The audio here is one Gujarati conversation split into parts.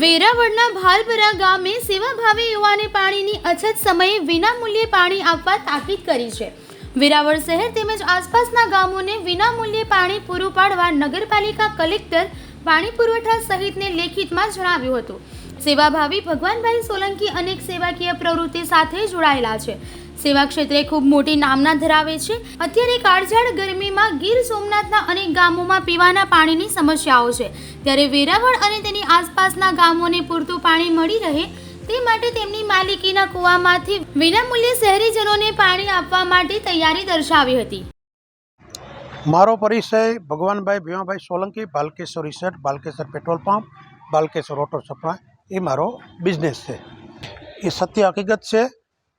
વેરાવળના ભાલપરા ગામે સેવાભાવી યુવાને પાણીની અછત સમયે વિનામૂલ્યે પાણી આપવા તાકીદ કરી છે. વેરાવળ શહેર તેમજ આસપાસના ગામોને વિનામૂલ્યે પાણી પૂરું પાડવા નગરપાલિકા કલેક્ટર પાણી પુરવઠા સહિતને લેખિતમાં જણાવ્યું હતું. સેવાભાવી ભગવાનભાઈ સોલંકી અનેક સેવાકીય પ્રવૃત્તિ સાથે જોડાયેલા છે. સેવા ક્ષેત્રે ખૂબ મોટી નામના ધરાવે છે. અત્યારે કાળઝાળ ગરમીમાં ગીર સોમનાથના અનેક ગામોમાં પીવાના પાણીની સમસ્યાઓ છે. ત્યારે વેરાવળ અને તેની આસપાસના ગામોને પૂરતું પાણી મળી રહે તે માટે તેમની માલિકીના કૂવામાંથી વિનામૂલ્યે શહેરીજનોને પાણી આપવા માટે તૈયારી દર્શાવી હતી. મારો પરિચય Bhagwanbhai Bhimabhai Solanki, Balkeshwar research, Balkeshwar petrol pump, Balkeshwar auto supply, એ મારો બિઝનેસ છે. એ સત્ય હકીકત છે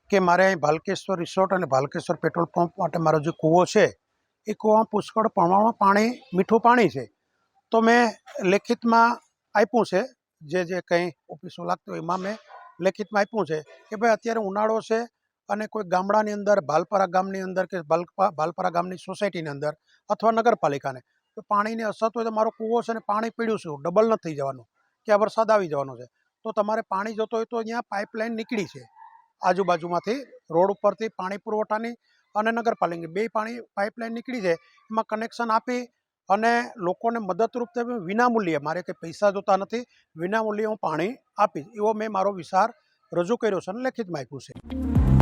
કે મારે અહીં ભાલકેશ્વર રિસોર્ટ અને ભાલકેશ્વર પેટ્રોલ પંપ માટે મારો જે કૂવો છે, એ કૂવામાં પુષ્કળ પ્રમાણમાં પાણી, મીઠું પાણી છે. તો મેં લેખિતમાં આપ્યું છે, જે જે કંઈ ઓફિસો લાગતી હોય એમાં મેં લેખિતમાં આપ્યું છે કે ભાઈ અત્યારે ઉનાળો છે અને કોઈ ગામડાની અંદર ભાલપરા ગામની અંદર કે ભાલપા ભાલપરા ગામની સોસાયટીની અંદર અથવા નગરપાલિકાને, તો પાણીની અછત હોય તો મારો કૂવો છે ને પાણી પીડ્યું છે, ડબલ નથી થઈ જવાનું, કે આ વરસાદ આવી જવાનો છે. તો તમારે પાણી જતો હોય તો અહીંયા પાઇપલાઇન નીકળી છે. આજુબાજુમાંથી રોડ ઉપરથી પાણી પુરવઠાની અને નગરપાલિકાની બે પાણી પાઇપલાઇન નીકળી છે એમાં કનેક્શન આપી અને લોકોને મદદરૂપ થઈ વિનામૂલ્યે, મારે કંઈ પૈસા જોતા નથી, વિનામૂલ્યે હું પાણી આપીશ. એવો મેં મારો વિચાર રજૂ કર્યો છે અને લેખિતમાં આપ્યું છે.